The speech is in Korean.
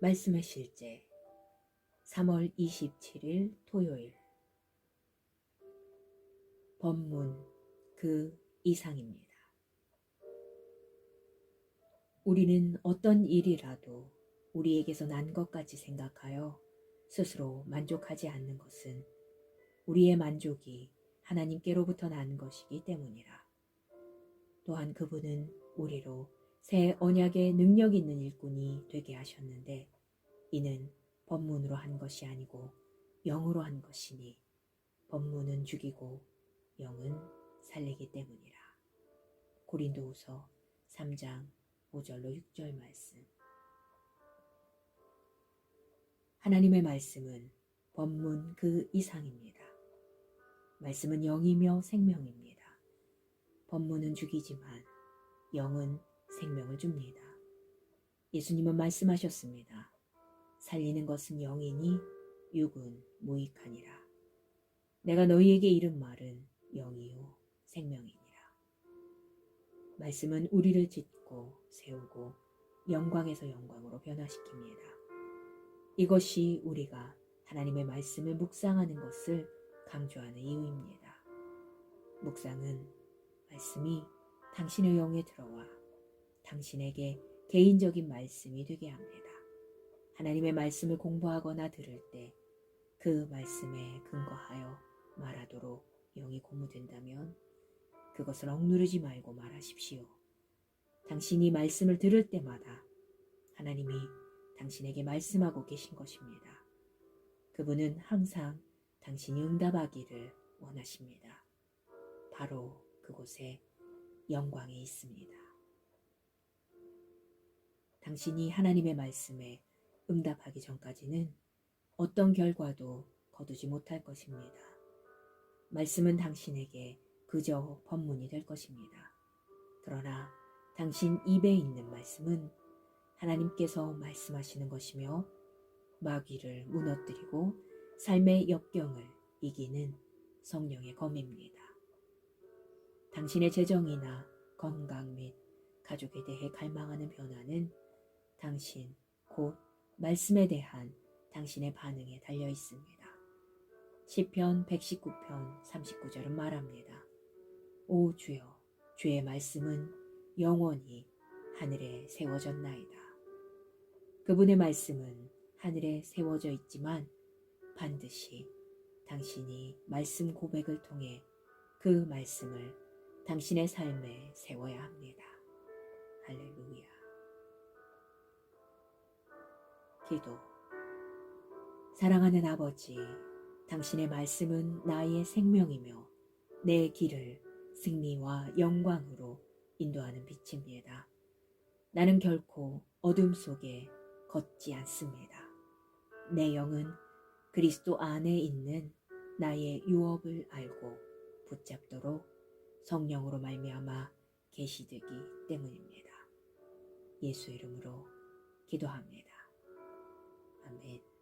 말씀의 실제 3월 27일 토요일 법문 그 이상입니다. 우리는 어떤 일이라도 우리에게서 난 것까지 생각하여 스스로 만족하지 않는 것은 우리의 만족이 하나님께로부터 난 것이기 때문이라. 또한 그분은 우리로 새 언약의 능력 있는 일꾼이 되게 하셨는데 이는 법문으로 한 것이 아니고 영으로 한 것이니 법문은 죽이고 영은 살리기 때문이라. 고린도후서 3장 5절로 6절 말씀. 하나님의 말씀은 법문 그 이상입니다. 말씀은 영이며 생명입니다. 법문은 죽이지만 영은 생명을 줍니다. 예수님은 말씀하셨습니다. 살리는 것은 영이니 육은 무익하니라. 내가 너희에게 이른 말은 영이요 생명이니라. 말씀은 우리를 짓고 세우고 영광에서 영광으로 변화시킵니다. 이것이 우리가 하나님의 말씀을 묵상하는 것을 강조하는 이유입니다. 묵상은 말씀이 당신의 영에 들어와 당신에게 개인적인 말씀이 되게 합니다. 하나님의 말씀을 공부하거나 들을 때 그 말씀에 근거하여 말하도록 영이 고무된다면 그것을 억누르지 말고 말하십시오. 당신이 말씀을 들을 때마다 하나님이 당신에게 말씀하고 계신 것입니다. 그분은 항상 당신이 응답하기를 원하십니다. 바로 그곳에 영광이 있습니다. 당신이 하나님의 말씀에 응답하기 전까지는 어떤 결과도 거두지 못할 것입니다. 말씀은 당신에게 그저 법문이 될 것입니다. 그러나 당신 입에 있는 말씀은 하나님께서 말씀하시는 것이며 마귀를 무너뜨리고 삶의 역경을 이기는 성령의 검입니다. 당신의 재정이나 건강 및 가족에 대해 갈망하는 변화는 당신 곧 말씀에 대한 당신의 반응에 달려 있습니다. 시편 119편 39절은 말합니다. 오 주여 주의 말씀은 영원히 하늘에 세워졌나이다. 그분의 말씀은 하늘에 세워져 있지만 반드시 당신이 말씀 고백을 통해 그 말씀을 당신의 삶에 세워야 합니다. 할렐루야. 기도. 사랑하는 아버지, 당신의 말씀은 나의 생명이며 내 길을 승리와 영광으로 인도하는 빛입니다. 나는 결코 어둠 속에 걷지 않습니다. 내 영은 그리스도 안에 있는 나의 유업을 알고 붙잡도록 성령으로 말미암아 계시되기 때문입니다. 예수 이름으로 기도합니다. 아멘.